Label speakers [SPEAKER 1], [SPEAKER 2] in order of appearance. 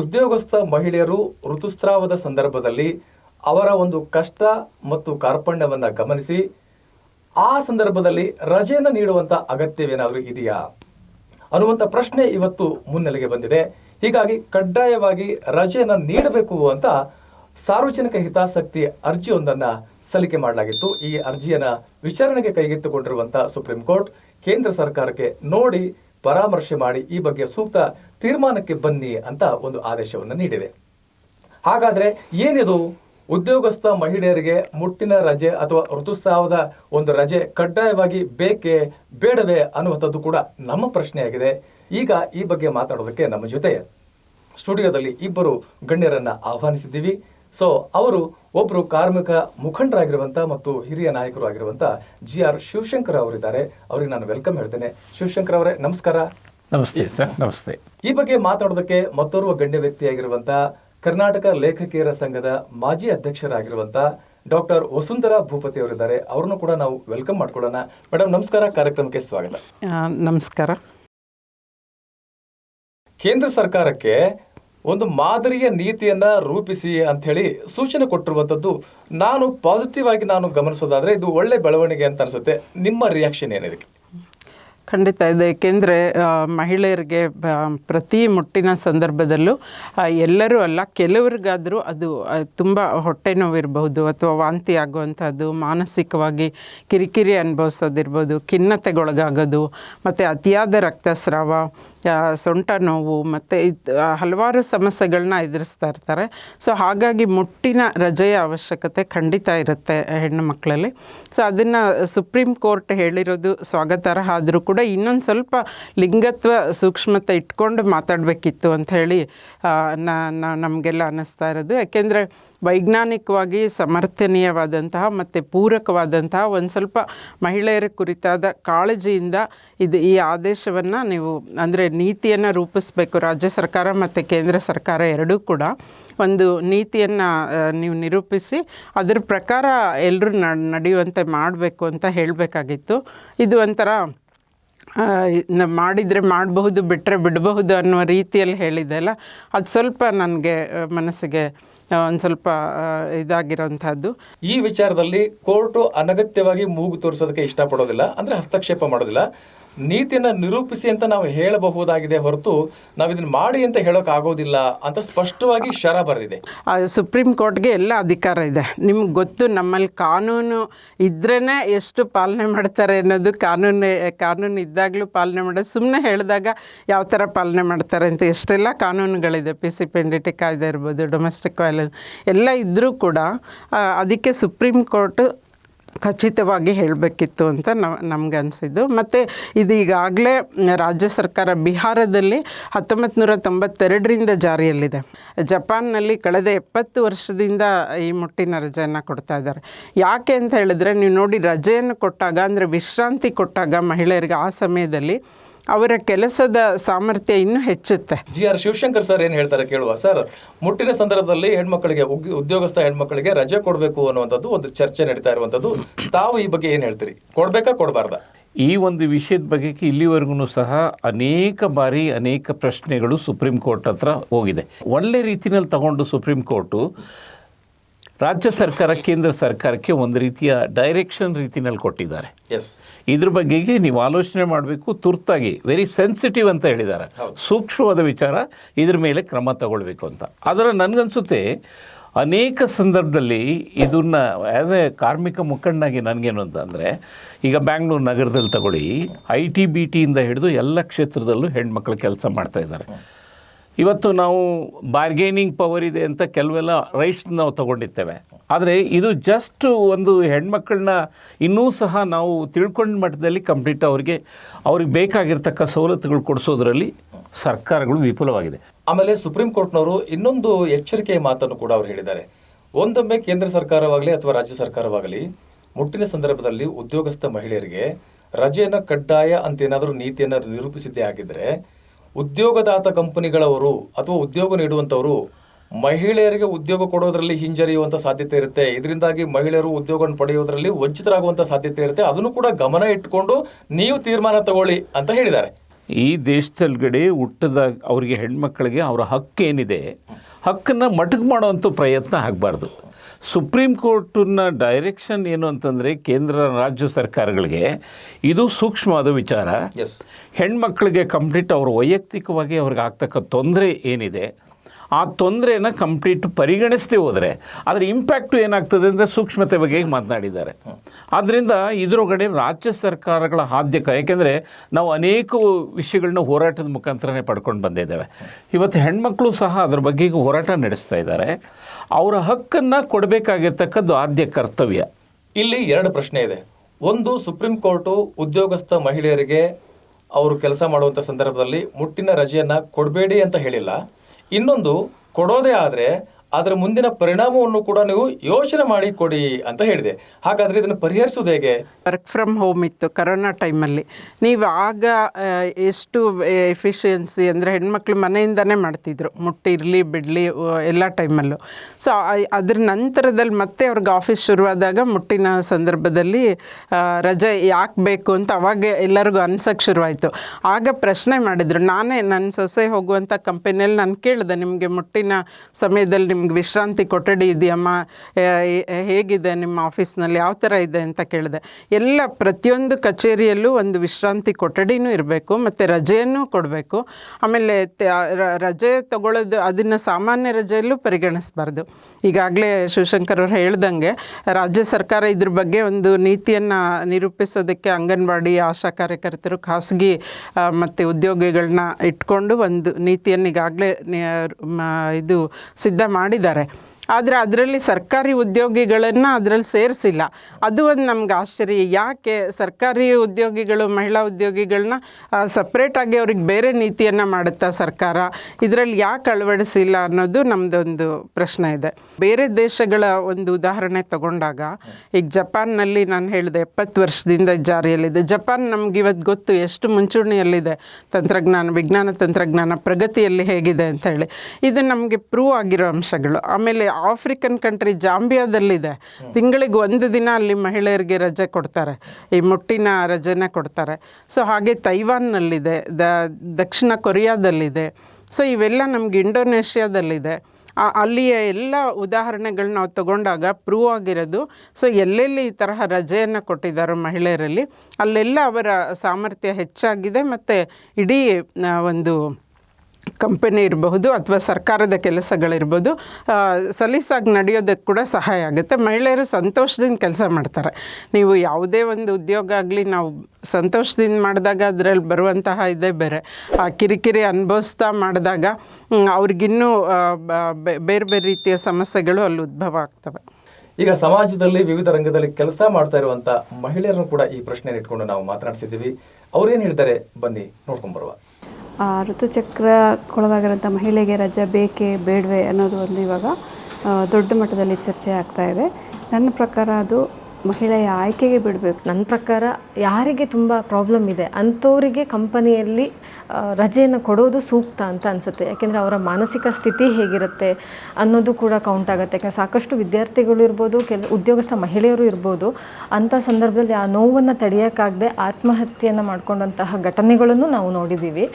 [SPEAKER 1] ಉದ್ಯೋಗಸ್ಥ ಮಹಿಳೆಯರು ಋತುಸ್ರಾವದ ಸಂದರ್ಭದಲ್ಲಿ ಅವರ ಒಂದು ಕಷ್ಟ ಮತ್ತು ಕಾರ್ಪಣ್ಯವನ್ನು ಗಮನಿಸಿ, ಆ ಸಂದರ್ಭದಲ್ಲಿ ರಜೆಯನ್ನು ನೀಡುವಂತ ಅಗತ್ಯವೇನಾದರೂ ಇದೆಯಾ? ಅನ್ನುವಂಥ ಪ್ರಶ್ನೆ ಇವತ್ತು ಮುನ್ನೆಲೆಗೆ ಬಂದಿದೆ. ಹೀಗಾಗಿ ಕಡ್ಡಾಯವಾಗಿ ರಜೆಯನ್ನು ನೀಡಬೇಕು ಅಂತ ಸಾರ್ವಜನಿಕ ಹಿತಾಸಕ್ತಿ ಅರ್ಜಿಯೊಂದನ್ನು ಸಲ್ಲಿಕೆ ಮಾಡಲಾಗಿತ್ತು. ಈ ಅರ್ಜಿಯನ್ನು ವಿಚಾರಣೆಗೆ ಕೈಗೆತ್ತಿಕೊಂಡಿರುವಂಥ ಸುಪ್ರೀಂ ಕೋರ್ಟ್ ಕೇಂದ್ರ ಸರ್ಕಾರಕ್ಕೆ ನೋಡಿ ಪರಾಮರ್ಶೆ ಮಾಡಿ ಈ ಬಗ್ಗೆ ಸೂಕ್ತ ತೀರ್ಮಾನಕ್ಕೆ ಬನ್ನಿ ಅಂತ ಒಂದು ಆದೇಶವನ್ನು ನೀಡಿದೆ. ಹಾಗಾದ್ರೆ ಏನಿದು? ಉದ್ಯೋಗಸ್ಥ ಮಹಿಳೆಯರಿಗೆ ಮುಟ್ಟಿನ ರಜೆ ಅಥವಾ ಋತುಸ್ರಾವದ ಒಂದು ರಜೆ ಕಡ್ಡಾಯವಾಗಿ ಬೇಕೇ ಬೇಡವೇ ಅನ್ನುವಂಥದ್ದು ಕೂಡ ನಮ್ಮ ಪ್ರಶ್ನೆಯಾಗಿದೆ. ಈಗ ಈ ಬಗ್ಗೆ ಮಾತಾಡೋದಕ್ಕೆ ನಮ್ಮ ಜೊತೆ ಸ್ಟುಡಿಯೋದಲ್ಲಿ ಇಬ್ಬರು ಗಣ್ಯರನ್ನ ಆಹ್ವಾನಿಸಿದ್ದೀವಿ. ಸೊ ಅವರು ಒಬ್ಬರು ಕಾರ್ಮಿಕ ಮುಖಂಡರಾಗಿರುವಂಥ ಮತ್ತು ಹಿರಿಯ ನಾಯಕರು ಆಗಿರುವಂಥ ಜಿ ಆರ್ ಶಿವಶಂಕರ್ ಅವರಿದ್ದಾರೆ. ಅವರಿಗೆ ನಾನು ವೆಲ್ಕಮ್ ಹೇಳ್ತೇನೆ. ಶಿವಶಂಕರ್ ಅವರೇ ನಮಸ್ಕಾರ.
[SPEAKER 2] ನಮಸ್ತೆ ಸರ್ ನಮಸ್ತೆ.
[SPEAKER 1] ಈ ಬಗ್ಗೆ ಮಾತಾಡೋದಕ್ಕೆ ಮತ್ತೋರ್ವ ಗಣ್ಯ ವ್ಯಕ್ತಿಯಾಗಿರುವಂಥ ಕರ್ನಾಟಕ ಲೇಖಕಿಯರ ಸಂಘದ ಮಾಜಿ ಅಧ್ಯಕ್ಷರಾಗಿರುವಂತ ಡಾಕ್ಟರ್ ವಸುಂಧರಾ ಭೂಪತಿ ಅವರಿದ್ದಾರೆ. ಅವ್ರನ್ನು ಕೂಡ ನಾವು ವೆಲ್ಕಮ್ ಮಾಡ್ಕೊಳ್ಳೋಣ. ಮೇಡಮ್ ನಮಸ್ಕಾರ. ಕಾರ್ಯಕ್ರಮಕ್ಕೆ ಸ್ವಾಗತ.
[SPEAKER 3] ನಮಸ್ಕಾರ.
[SPEAKER 1] ಕೇಂದ್ರ ಸರ್ಕಾರಕ್ಕೆ ಒಂದು ಮಾದರಿಯ ನೀತಿಯನ್ನ ರೂಪಿಸಿ ಅಂತ ಹೇಳಿ ಸೂಚನೆ ಕೊಟ್ಟಿರುವಂಥದ್ದು. ನಾನು ಪಾಸಿಟಿವ್ ಆಗಿ ನಾನು ಗಮನಿಸೋದಾದ್ರೆ ಇದು ಒಳ್ಳೆ ಬೆಳವಣಿಗೆ ಅಂತ ಅನ್ಸುತ್ತೆ. ನಿಮ್ಮ ರಿಯಾಕ್ಷನ್ ಏನಿದೆ
[SPEAKER 3] ಖಂಡಿತ ಇದೆ. ಏಕೆಂದರೆ ಮಹಿಳೆಯರಿಗೆ ಪ್ರತಿ ಮುಟ್ಟಿನ ಸಂದರ್ಭದಲ್ಲೂ ಎಲ್ಲರೂ ಅಲ್ಲ, ಕೆಲವ್ರಿಗಾದರೂ ಅದು ತುಂಬ ಹೊಟ್ಟೆ ನೋವಿರಬಹುದು ಅಥವಾ ವಾಂತಿ ಆಗುವಂಥದ್ದು, ಮಾನಸಿಕವಾಗಿ ಕಿರಿಕಿರಿ ಅನುಭವಿಸೋದಿರ್ಬೋದು, ಖಿನ್ನತೆಗೊಳಗಾಗೋದು, ಮತ್ತು ಅತಿಯಾದ ರಕ್ತಸ್ರಾವ ಸೊಂಟ ನೋವು ಮತ್ತು ಇದು ಹಲವಾರು ಸಮಸ್ಯೆಗಳನ್ನ ಎದುರಿಸ್ತಾ ಇರ್ತಾರೆ. ಸೊ ಹಾಗಾಗಿ ಮುಟ್ಟಿನ ರಜೆಯ ಅವಶ್ಯಕತೆ ಖಂಡಿತ ಇರುತ್ತೆ ಹೆಣ್ಣು ಮಕ್ಕಳಲ್ಲಿ. ಸೊ ಅದನ್ನು ಸುಪ್ರೀಂ ಕೋರ್ಟ್ ಹೇಳಿರೋದು ಸ್ವಾಗತಾರ್ಹ. ಆದರೂ ಕೂಡ ಇನ್ನೊಂದು ಸ್ವಲ್ಪ ಲಿಂಗತ್ವ ಸೂಕ್ಷ್ಮತೆ ಇಟ್ಕೊಂಡು ಮಾತಾಡಬೇಕಿತ್ತು ಅಂತ ನ- ನಮಗೆಲ್ಲ ಅನ್ನಿಸ್ತಾ ಇರೋದು. ಯಾಕೆಂದರೆ ವೈಜ್ಞಾನಿಕವಾಗಿ ಸಮರ್ಥನೀಯವಾದಂತಹ ಮತ್ತು ಪೂರಕವಾದಂತಹ ಒಂದು ಸ್ವಲ್ಪ ಮಹಿಳೆಯರ ಕುರಿತಾದ ಕಾಳಜಿಯಿಂದ ಇದು ಈ ಆದೇಶವನ್ನು ನೀವು ಅಂದರೆ ನೀತಿಯನ್ನು ರೂಪಿಸಬೇಕು. ರಾಜ್ಯ ಸರ್ಕಾರ ಮತ್ತು ಕೇಂದ್ರ ಸರ್ಕಾರ ಎರಡೂ ಕೂಡ ಒಂದು ನೀತಿಯನ್ನು ನೀವು ನಿರೂಪಿಸಿ ಅದರ ಪ್ರಕಾರ ಎಲ್ಲರೂ ನಡೆಯುವಂತೆ ಮಾಡಬೇಕು ಅಂತ ಹೇಳಬೇಕಾಗಿತ್ತು. ಇದು ಒಂಥರ ಮಾಡಿದರೆ ಮಾಡಬಹುದು ಬಿಟ್ಟರೆ ಬಿಡಬಹುದು ಅನ್ನುವ ರೀತಿಯಲ್ಲಿ ಹೇಳಿದೆಲ್ಲ ಅದು ಸ್ವಲ್ಪ ನನಗೆ ಮನಸ್ಸಿಗೆ ಒಂದು ಸ್ವಲ್ಪ ಇದಾಗಿರುವಂತಹದ್ದು
[SPEAKER 1] ಈ ವಿಚಾರದಲ್ಲಿ ಕೋರ್ಟು ಅನಗತ್ಯವಾಗಿ ಮೂಗು ತೋರಿಸೋದಕ್ಕೆ ಇಷ್ಟಪಡೋದಿಲ್ಲ ಅಂದ್ರೆ ಹಸ್ತಕ್ಷೇಪ ಮಾಡೋದಿಲ್ಲ. ನೀತಿಯನ್ನ ನಿರೂಪಿಸಿ ಅಂತ ನಾವು ಹೇಳಬಹುದಾಗಿದೆ ಹೊರತು ನಾವು ಇದನ್ನ ಮಾಡಿ ಅಂತ ಹೇಳೋಕ್ಕಾಗೋದಿಲ್ಲ ಅಂತ ಸ್ಪಷ್ಟವಾಗಿ ಶರ ಬರೆದಿದೆ.
[SPEAKER 3] ಸುಪ್ರೀಂ ಕೋರ್ಟ್ಗೆ ಎಲ್ಲ ಅಧಿಕಾರ ಇದೆ. ನಿಮ್ಗೆ ಗೊತ್ತು, ನಮ್ಮಲ್ಲಿ ಕಾನೂನು ಇದ್ರೇ ಎಷ್ಟು ಪಾಲನೆ ಮಾಡ್ತಾರೆ ಅನ್ನೋದು ಕಾನೂನು ಕಾನೂನು ಇದ್ದಾಗಲೂ ಪಾಲನೆ ಮಾಡೋದು ಸುಮ್ಮನೆ ಹೇಳಿದಾಗ ಯಾವ ಥರ ಪಾಲನೆ ಮಾಡ್ತಾರೆ ಅಂತ ಎಷ್ಟೆಲ್ಲ ಕಾನೂನುಗಳಿದೆ ಪಿ ಸಿ ಪೆಂಡಿಟಿ ಕಾಯ್ದೆ ಇರ್ಬೋದು ಡೊಮೆಸ್ಟಿಕ್ ವೈಲೆನ್ಸ್ ಎಲ್ಲ ಇದ್ದರೂ ಕೂಡ ಅದಕ್ಕೆ ಸುಪ್ರೀಂ ಕೋರ್ಟ್ ಖಚಿತವಾಗಿ ಹೇಳಬೇಕಿತ್ತು ಅಂತ ನಮಗೆ ಅನಿಸಿದ್ದು ಮತ್ತು ಇದು ಈಗಾಗಲೇ ರಾಜ್ಯ ಸರ್ಕಾರ ಬಿಹಾರದಲ್ಲಿ ಹತ್ತೊಂಬತ್ತು ನೂರ ತೊಂಬತ್ತೆರಡರಿಂದ ಜಾರಿಯಲ್ಲಿದೆ. ಜಪಾನ್ನಲ್ಲಿ ಕಳೆದ ಎಪ್ಪತ್ತು ವರ್ಷದಿಂದ ಈ ಮುಟ್ಟಿನ ರಜೆಯನ್ನು ಕೊಡ್ತಾ ಇದ್ದಾರೆ. ಯಾಕೆ ಅಂತ ಹೇಳಿದ್ರೆ, ನೀವು ನೋಡಿ ರಜೆಯನ್ನು ಕೊಟ್ಟಾಗ, ಅಂದರೆ ವಿಶ್ರಾಂತಿ ಕೊಟ್ಟಾಗ ಮಹಿಳೆಯರಿಗೆ ಆ ಸಮಯದಲ್ಲಿ ಅವರ ಕೆಲಸದ ಸಾಮರ್ಥ್ಯ ಇನ್ನೂ ಹೆಚ್ಚುತ್ತೆ.
[SPEAKER 1] ಜಿ ಆರ್ ಶಿವಶಂಕರ್ ಸರ್ ಏನು ಹೇಳ್ತಾರೆ ಕೇಳುವ? ಸರ್ ಮುಟ್ಟಿನ ಸಂದರ್ಭದಲ್ಲಿ ಹೆಣ್ಮಕ್ಕಳಿಗೆ ಉದ್ಯೋಗಸ್ಥ ಹೆಣ್ಮಕ್ಳಿಗೆ ರಜೆ ಕೊಡಬೇಕು ಅನ್ನುವಂಥದ್ದು ಒಂದು ಚರ್ಚೆ ನಡೀತಾ ಇರುವಂಥದ್ದು. ತಾವು ಈ ಬಗ್ಗೆ ಏನು ಹೇಳ್ತೀರಿ? ಕೊಡಬೇಕಾ ಕೊಡಬಾರ್ದ?
[SPEAKER 2] ಈ ಒಂದು ವಿಷಯದ ಬಗ್ಗೆ ಇಲ್ಲಿವರೆಗೂ ಸಹ ಅನೇಕ ಬಾರಿ ಅನೇಕ ಪ್ರಶ್ನೆಗಳು ಸುಪ್ರೀಂ ಕೋರ್ಟ್ ಹತ್ರ ಹೋಗಿದೆ. ಒಳ್ಳೆ ರೀತಿಯಲ್ಲಿ ತಗೊಂಡು ಸುಪ್ರೀಂ ಕೋರ್ಟು ರಾಜ್ಯ ಸರ್ಕಾರ ಕೇಂದ್ರ ಸರ್ಕಾರಕ್ಕೆ ಒಂದು ರೀತಿಯ ಡೈರೆಕ್ಷನ್ ರೀತಿನಲ್ಲಿ ಕೊಟ್ಟಿದ್ದಾರೆ. ಇದ್ರ ಬಗ್ಗೆಗೆ ನೀವು ಆಲೋಚನೆ ಮಾಡಬೇಕು ತುರ್ತಾಗಿ ವೆರಿ ಸೆನ್ಸಿಟಿವ್ ಅಂತ ಹೇಳಿದ್ದಾರೆ. ಸೂಕ್ಷ್ಮವಾದ ವಿಚಾರ ಇದ್ರ ಮೇಲೆ ಕ್ರಮ ತಗೊಳ್ಬೇಕು ಅಂತ. ಆದರೆ ನನಗನ್ಸುತ್ತೆ ಅನೇಕ ಸಂದರ್ಭದಲ್ಲಿ ಇದನ್ನ ಆ್ಯಸ್ ಎ ಕಾರ್ಮಿಕ ಮುಖಂಡನಾಗಿ ನನಗೇನು ಅಂತ ಅಂದರೆ ಈಗ ಬ್ಯಾಂಗ್ಳೂರು ನಗರದಲ್ಲಿ ತಗೊಳ್ಳಿ ಐ ಟಿ ಬಿ ಟಿಯಿಂದ ಹಿಡಿದು ಎಲ್ಲ ಕ್ಷೇತ್ರದಲ್ಲೂ ಹೆಣ್ಮಕ್ಳು ಕೆಲಸ ಮಾಡ್ತಾ ಇದ್ದಾರೆ. ಇವತ್ತು ನಾವು ಬಾರ್ಗೇನಿಂಗ್ ಪವರ್ ಇದೆ ಅಂತ ಕೆಲವೆಲ್ಲ ರೈಟ್ಸ್ ನಾವು ತಗೊಂಡಿರ್ತೇವೆ. ಆದರೆ ಇದು ಜಸ್ಟ್ ಒಂದು ಹೆಣ್ಮಕ್ಳನ್ನ ಇನ್ನೂ ಸಹ ನಾವು ತಿಳ್ಕೊಂಡ ಮಟ್ಟದಲ್ಲಿ ಕಂಪ್ಲೀಟ್ ಅವರಿಗೆ ಅವ್ರಿಗೆ ಬೇಕಾಗಿರ್ತಕ್ಕ ಸವಲತ್ತುಗಳು ಕೊಡಿಸೋದ್ರಲ್ಲಿ ಸರ್ಕಾರಗಳು ವಿಫಲವಾಗಿದೆ.
[SPEAKER 1] ಆಮೇಲೆ ಸುಪ್ರೀಂ ಕೋರ್ಟ್ನವರು ಇನ್ನೊಂದು ಎಚ್ಚರಿಕೆಯ ಮಾತನ್ನು ಕೂಡ ಅವರು ಹೇಳಿದ್ದಾರೆ. ಒಂದೊಮ್ಮೆ ಕೇಂದ್ರ ಸರ್ಕಾರವಾಗಲಿ ಅಥವಾ ರಾಜ್ಯ ಸರ್ಕಾರವಾಗಲಿ ಮುಟ್ಟಿನ ಸಂದರ್ಭದಲ್ಲಿ ಉದ್ಯೋಗಸ್ಥ ಮಹಿಳೆಯರಿಗೆ ರಜೆಯನ್ನು ಕಡ್ಡಾಯ ಅಂತ ಏನಾದರೂ ನೀತಿಯನ್ನ ನಿರೂಪಿಸಿದ್ದೇ ಆಗಿದ್ರೆ ಉದ್ಯೋಗದಾತ ಕಂಪನಿಗಳವರು ಅಥವಾ ಉದ್ಯೋಗ ನೀಡುವಂಥವರು ಮಹಿಳೆಯರಿಗೆ ಉದ್ಯೋಗ ಕೊಡೋದರಲ್ಲಿ ಹಿಂಜರಿಯುವಂತ ಸಾಧ್ಯತೆ ಇರುತ್ತೆ. ಇದರಿಂದಾಗಿ ಮಹಿಳೆಯರು ಉದ್ಯೋಗ ಪಡೆಯುವುದರಲ್ಲಿ ವಂಚಿತರಾಗುವಂತ ಸಾಧ್ಯತೆ ಇರುತ್ತೆ. ಅದನ್ನು ಕೂಡ ಗಮನ ಇಟ್ಕೊಂಡು ನೀವು ತೀರ್ಮಾನ ತಗೊಳ್ಳಿ ಅಂತ ಹೇಳಿದ್ದಾರೆ.
[SPEAKER 2] ಈ ದೇಶದಲ್ಗಡೆ ಹುಟ್ಟದ ಅವರಿಗೆ ಹೆಣ್ಮಕ್ಳಿಗೆ ಅವರ ಹಕ್ಕೇನಿದೆ ಹಕ್ಕನ್ನು ಮಟಕ್ ಮಾಡುವಂಥ ಪ್ರಯತ್ನ ಆಗಬಾರ್ದು. ಸುಪ್ರೀಂ ಕೋರ್ಟನ್ನ ಡೈರೆಕ್ಷನ್ ಏನು ಅಂತಂದರೆ ಕೇಂದ್ರ ರಾಜ್ಯ ಸರ್ಕಾರಗಳಿಗೆ ಇದು ಸೂಕ್ಷ್ಮವಾದ ವಿಚಾರ.
[SPEAKER 1] ಎಸ್
[SPEAKER 2] ಹೆಣ್ಮಕ್ಳಿಗೆ ಕಂಪ್ಲೀಟ್ ಅವ್ರ ವೈಯಕ್ತಿಕವಾಗಿ ಅವ್ರಿಗೆ ಆಗ್ತಕ್ಕ ತೊಂದರೆ ಏನಿದೆ ಆ ತೊಂದರೆನ ಕಂಪ್ಲೀಟ್ ಪರಿಗಣಿಸದೆ ಹೋದರೆ ಅದರ ಇಂಪ್ಯಾಕ್ಟು ಏನಾಗ್ತದೆ ಅಂದರೆ ಸೂಕ್ಷ್ಮತೆ ಬಗ್ಗೆ ಮಾತನಾಡಿದ್ದಾರೆ. ಆದ್ದರಿಂದ ಇದರೊಳಗಡೆ ರಾಜ್ಯ ಸರ್ಕಾರಗಳ ಆದ್ಯಕ ಯಾಕೆಂದರೆ ನಾವು ಅನೇಕ ವಿಷಯಗಳನ್ನ ಹೋರಾಟದ ಮುಖಾಂತರನೇ ಪಡ್ಕೊಂಡು ಬಂದಿದ್ದೇವೆ. ಇವತ್ತು ಹೆಣ್ಮಕ್ಳು ಸಹ ಅದ್ರ ಬಗ್ಗೆ ಈಗ ಹೋರಾಟ ನಡೆಸ್ತಾ ಇದ್ದಾರೆ. ಅವರ ಹಕ್ಕನ್ನು ಕೊಡಬೇಕಾಗಿರ್ತಕ್ಕದ್ದು ಆದ್ಯ ಕರ್ತವ್ಯ.
[SPEAKER 1] ಇಲ್ಲಿ ಎರಡು ಪ್ರಶ್ನೆ ಇದೆ. ಒಂದು, ಸುಪ್ರೀಂ ಕೋರ್ಟು ಉದ್ಯೋಗಸ್ಥ ಮಹಿಳೆಯರಿಗೆ ಅವರು ಕೆಲಸ ಮಾಡುವಂಥ ಸಂದರ್ಭದಲ್ಲಿ ಮುಟ್ಟಿನ ರಜೆಯನ್ನು ಕೊಡಬೇಡಿ ಅಂತ ಹೇಳಿಲ್ಲ. ಇನ್ನೊಂದು ಕೊಡೋದೇ ಆದ್ರೆ ಅದರ ಮುಂದಿನ ಪರಿಣಾಮವನ್ನು ಕೂಡ ನೀವು ಯೋಚನೆ ಮಾಡಿ ಕೊಡಿ ಅಂತ ಹೇಳಿದೆ. ಹಾಗಾದರೆ ಇದನ್ನು ಪರಿಹರಿಸೋದು ಹೇಗೆ?
[SPEAKER 3] ವರ್ಕ್ ಫ್ರಮ್ ಹೋಮ್ ಇತ್ತು ಕರೋನಾ ಟೈಮಲ್ಲಿ ನೀವು ಆಗ ಎಷ್ಟು ಎಫಿಷಿಯನ್ಸಿ ಅಂದರೆ ಹೆಣ್ಮಕ್ಳು ಮನೆಯಿಂದನೇ ಮಾಡ್ತಿದ್ರು. ಮುಟ್ಟಿರಲಿ ಬಿಡಲಿ ಎಲ್ಲ ಟೈಮಲ್ಲೂ ಸೊ ಅದ್ರ ನಂತರದಲ್ಲಿ ಮತ್ತೆ ಅವ್ರಿಗೆ ಆಫೀಸ್ ಶುರುವಾದಾಗ ಮುಟ್ಟಿನ ಸಂದರ್ಭದಲ್ಲಿ ರಜೆ ಯಾಕೆ ಬೇಕು ಅಂತ ಅವಾಗ ಎಲ್ಲರಿಗೂ ಅನ್ಸಕ್ಕೆ ಶುರುವಾಯಿತು. ಆಗ ಪ್ರಶ್ನೆ ಮಾಡಿದರು, ನಾನೇ ನನ್ನ ಸೊಸೆ ಹೋಗುವಂಥ ಕಂಪನಿಯಲ್ಲಿ ನಾನು ಕೇಳಿದೆ, ನಿಮಗೆ ಮುಟ್ಟಿನ ಸಮಯದಲ್ಲಿ ನಿಮ್ಗೆ ವಿಶ್ರಾಂತಿ ಕೊಠಡಿ ಇದೆಯಮ್ಮ? ಹೇಗಿದೆ ನಿಮ್ಮ ಆಫೀಸ್ನಲ್ಲಿ? ಯಾವ ಥರ ಇದೆ ಅಂತ ಕೇಳಿದೆ. ಎಲ್ಲ ಪ್ರತಿಯೊಂದು ಕಚೇರಿಯಲ್ಲೂ ಒಂದು ವಿಶ್ರಾಂತಿ ಕೊಠಡಿನೂ ಇರಬೇಕು, ಮತ್ತು ರಜೆಯನ್ನು ಕೊಡಬೇಕು. ಆಮೇಲೆ ರಜೆ ತಗೊಳ್ಳೋದು, ಅದನ್ನು ಸಾಮಾನ್ಯ ರಜೆಯಲ್ಲೂ ಪರಿಗಣಿಸಬಾರ್ದು. ಈಗಾಗಲೇ ಶಿವಶಂಕರ್ ಅವ್ರು ಹೇಳ್ದಂಗೆ, ರಾಜ್ಯ ಸರ್ಕಾರ ಇದ್ರ ಬಗ್ಗೆ ಒಂದು ನೀತಿಯನ್ನು ನಿರೂಪಿಸೋದಕ್ಕೆ ಅಂಗನವಾಡಿ ಆಶಾ ಕಾರ್ಯಕರ್ತರು ಖಾಸಗಿ ಮತ್ತು ಉದ್ಯೋಗಿಗಳನ್ನ ಇಟ್ಕೊಂಡು ಒಂದು ನೀತಿಯನ್ನು ಈಗಾಗಲೇ ಇದು ಸಿದ್ಧ ಮಾಡಿದ್ದಾರೆ. ಆದರೆ ಅದರಲ್ಲಿ ಸರ್ಕಾರಿ ಉದ್ಯೋಗಿಗಳನ್ನು ಅದರಲ್ಲಿ ಸೇರಿಸಿಲ್ಲ. ಅದು ಒಂದು ನಮ್ಗೆ ಆಶ್ಚರ್ಯ. ಯಾಕೆ ಸರ್ಕಾರಿ ಉದ್ಯೋಗಿಗಳು, ಮಹಿಳಾ ಉದ್ಯೋಗಿಗಳನ್ನ ಸಪ್ರೇಟಾಗಿ ಅವ್ರಿಗೆ ಬೇರೆ ನೀತಿಯನ್ನು ಮಾಡುತ್ತಾ ಸರ್ಕಾರ? ಇದರಲ್ಲಿ ಯಾಕೆ ಅಳವಡಿಸಿಲ್ಲ ಅನ್ನೋದು ನಮ್ಮದೊಂದು ಪ್ರಶ್ನೆ ಇದೆ. ಬೇರೆ ದೇಶಗಳ ಒಂದು ಉದಾಹರಣೆ ತಗೊಂಡಾಗ, ಈಗ ಜಪಾನ್ನಲ್ಲಿ ನಾನು ಹೇಳಿದೆ ಎಪ್ಪತ್ತು ವರ್ಷದಿಂದ ಜಾರಿಯಲ್ಲಿದೆ. ಜಪಾನ್ ನಮ್ಗೆ ಇವತ್ತು ಗೊತ್ತು ಎಷ್ಟು ಮುಂಚೂಣಿಯಲ್ಲಿದೆ ತಂತ್ರಜ್ಞಾನ, ವಿಜ್ಞಾನ ತಂತ್ರಜ್ಞಾನ ಪ್ರಗತಿಯಲ್ಲಿ ಹೇಗಿದೆ ಅಂತ ಹೇಳಿ. ಇದು ನಮಗೆ ಪ್ರೂವ್ ಆಗಿರೋ ಅಂಶಗಳು. ಆಮೇಲೆ ಆಫ್ರಿಕನ್ ಕಂಟ್ರಿ ಜಾಂಬಿಯಾದಲ್ಲಿದೆ ತಿಂಗಳಿಗೆ ಒಂದು ದಿನ ಅಲ್ಲಿ ಮಹಿಳೆಯರಿಗೆ ರಜೆ ಕೊಡ್ತಾರೆ. ಈ ಮುಟ್ಟಿನ ರಜೆನ ಕೊಡ್ತಾರೆ. ಸೊ ಹಾಗೆ ತೈವಾನ್ನಲ್ಲಿದೆ, ದ, ದಕ್ಷಿಣ ಕೊರಿಯಾದಲ್ಲಿದೆ. ಸೊ ಇವೆಲ್ಲ ನಮ್ಗೆ ಇಂಡೋನೇಷ್ಯಾದಲ್ಲಿದೆ. ಅಲ್ಲಿಯ ಎಲ್ಲ ಉದಾಹರಣೆಗಳನ್ನ ನಾವು ತಗೊಂಡಾಗ ಪ್ರೂವ್ ಆಗಿರೋದು. ಸೊ ಎಲ್ಲೆಲ್ಲಿ ಈ ತರಹ ರಜೆಯನ್ನು ಕೊಟ್ಟಿದ್ದಾರೋ ಮಹಿಳೆಯರಲ್ಲಿ, ಅಲ್ಲೆಲ್ಲ ಅವರ ಸಾಮರ್ಥ್ಯ ಹೆಚ್ಚಾಗಿದೆ. ಮತ್ತು ಇಡೀ ಒಂದು ಕಂಪನಿ ಇರಬಹುದು ಅಥವಾ ಸರ್ಕಾರದ ಕೆಲಸಗಳಿರ್ಬೋದು ಸಲೀಸಾಗಿ ನಡೆಯೋದಕ್ಕೆ ಕೂಡ ಸಹಾಯ ಆಗುತ್ತೆ. ಮಹಿಳೆಯರು ಸಂತೋಷದಿಂದ ಕೆಲಸ ಮಾಡ್ತಾರೆ. ನೀವು ಯಾವುದೇ ಒಂದು ಉದ್ಯೋಗ ಆಗಲಿ ನಾವು ಸಂತೋಷದಿಂದ ಮಾಡಿದಾಗ ಅದರಲ್ಲಿ ಬರುವಂತಹ ಇದೇ ಬೇರೆ. ಆ ಕಿರಿಕಿರಿ ಅನುಭವಿಸ್ತಾ ಮಾಡಿದಾಗ ಅವ್ರಿಗಿನ್ನೂ ಬೇರೆ ಬೇರೆ ರೀತಿಯ ಸಮಸ್ಯೆಗಳು ಅಲ್ಲಿ ಉದ್ಭವ ಆಗ್ತವೆ.
[SPEAKER 1] ಈಗ ಸಮಾಜದಲ್ಲಿ ವಿವಿಧ ರಂಗದಲ್ಲಿ ಕೆಲಸ ಮಾಡ್ತಾ ಇರುವಂತ ಮಹಿಳೆಯರನ್ನು ಕೂಡ ಈ ಪ್ರಶ್ನೆ ಇಟ್ಕೊಂಡು ನಾವು ಮಾತನಾಡಿಸಿದ್ದೀವಿ ಅವ್ರೇನು ಹೇಳ್ತಾರೆ? ಬನ್ನಿ ನೋಡ್ಕೊಂಡ್ ಬರುವ.
[SPEAKER 4] ಆ, ಋತುಚಕ್ರಕ್ಕೊಳಗಾಗಿರೋಂಥ ಮಹಿಳೆಗೆ ರಜೆ ಬೇಕೇ ಬೇಡವೇ ಅನ್ನೋದು ಒಂದು ಇವಾಗ ದೊಡ್ಡ ಮಟ್ಟದಲ್ಲಿ ಚರ್ಚೆ ಆಗ್ತಾ ಇದೆ. ನನ್ನ ಪ್ರಕಾರ ಅದು ಮಹಿಳೆಯ ಆಯ್ಕೆಗೆ ಬಿಡಬೇಕು.
[SPEAKER 5] ನನ್ನ ಪ್ರಕಾರ ಯಾರಿಗೆ ತುಂಬ ಪ್ರಾಬ್ಲಮ್ ಇದೆ, ಅಂಥವರಿಗೆ ಕಂಪನಿಯಲ್ಲಿ ರಜೆಯನ್ನು ಕೊಡೋದು ಸೂಕ್ತ ಅಂತ ಅನಿಸುತ್ತೆ. ಯಾಕೆಂದರೆ ಅವರ ಮಾನಸಿಕ ಸ್ಥಿತಿ ಹೇಗಿರುತ್ತೆ ಅನ್ನೋದು ಕೂಡ ಕೌಂಟ್ ಆಗುತ್ತೆ. ಯಾಕಂದರೆ ಸಾಕಷ್ಟು ವಿದ್ಯಾರ್ಥಿಗಳು ಇರ್ಬೋದು, ಕೆಲ ಉದ್ಯೋಗಸ್ಥ ಮಹಿಳೆಯರು ಇರ್ಬೋದು, ಅಂಥ ಸಂದರ್ಭದಲ್ಲಿ ಆ ನೋವನ್ನು ತಡೆಯೋಕ್ಕಾಗದೆ ಆತ್ಮಹತ್ಯೆಯನ್ನು ಮಾಡಿಕೊಂಡಂತಹ ಘಟನೆಗಳನ್ನು ನಾವು ನೋಡಿದ್ದೀವಿ.